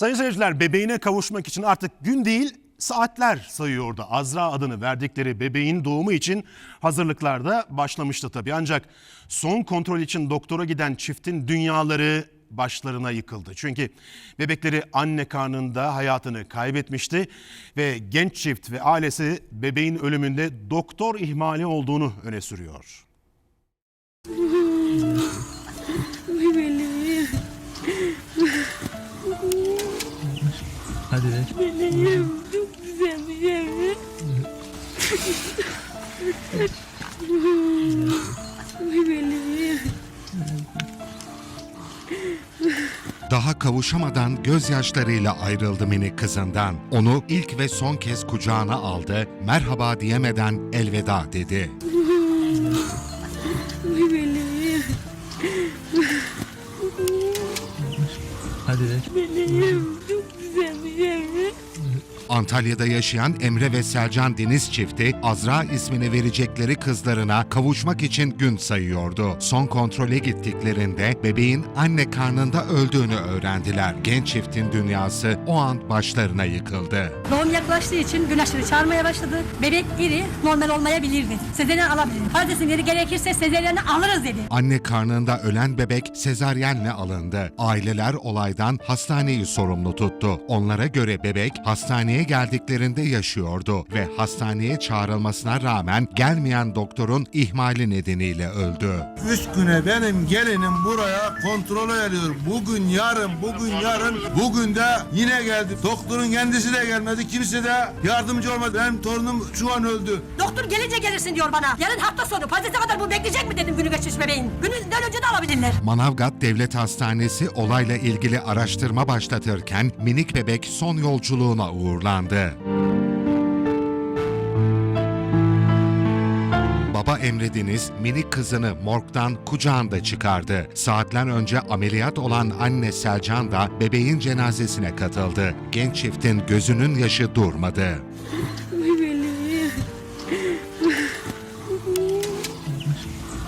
Sayın seyirciler bebeğine kavuşmak için artık gün değil saatler sayıyordu. Azra adını verdikleri bebeğin doğumu için hazırlıklar da başlamıştı tabii. Ancak son kontrol için doktora giden çiftin dünyaları başlarına yıkıldı. Çünkü bebekleri anne karnında hayatını kaybetmişti ve genç çift ve ailesi bebeğin ölümünde doktor ihmali olduğunu öne sürüyor. Hadi ver. meleğim çok güzel bir şey. Meleğim. Daha kavuşamadan gözyaşlarıyla ayrıldı minik kızından. Onu ilk ve son kez kucağına aldı, merhaba diyemeden elveda dedi. Meleğim, Hadi ver. meleğim Antalya'da yaşayan Emre ve Selcan Deniz çifti Azra ismini verecekleri kızlarına kavuşmak için gün sayıyordu. Son kontrole gittiklerinde bebeğin anne karnında öldüğünü öğrendiler. Genç çiftin dünyası o an başlarına yıkıldı. Doğum yaklaştığı için gün aşırı çağırmaya başladı. Bebek iri, normal olmayabilirdi. Sezeryen alabilir. Patatesleri gerekirse sezeryeni alırız dedi. Anne karnında ölen bebek sezaryenle alındı. Aileler olaydan hastaneyi sorumlu tuttu. Onlara göre bebek hastaneye geldiklerinde yaşıyordu ve hastaneye çağrılmasına rağmen gelmeyen doktorun ihmali nedeniyle öldü. Üç güne benim gelinim buraya kontrole geliyor. Bugün yarın, bugün yarın, bugün de yine geldi. Doktorun kendisi de gelmedi, kimse de yardımcı olmadı. Benim torunum şu an öldü. Doktor gelince gelirsin diyor bana. Yarın hafta sonu patatese kadar bu bekleyecek mi dedim günü geçmiş bebeğin. Gününden önce de alabilirler. Manavgat Devlet Hastanesi olayla ilgili araştırma başlatırken minik bebek son yolculuğuna uğurlandı. Baba Emre Deniz minik kızını morgdan kucağında çıkardı. Saatler önce ameliyat olan anne Selcan da bebeğin cenazesine katıldı. Genç çiftin gözünün yaşı durmadı.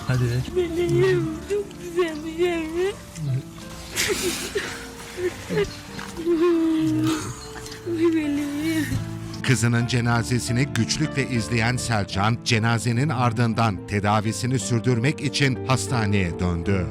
Hadi ver. meleğim çok güzel bir şey. Kızının cenazesini güçlükle izleyen Selcan, cenazenin ardından tedavisini sürdürmek için hastaneye döndü.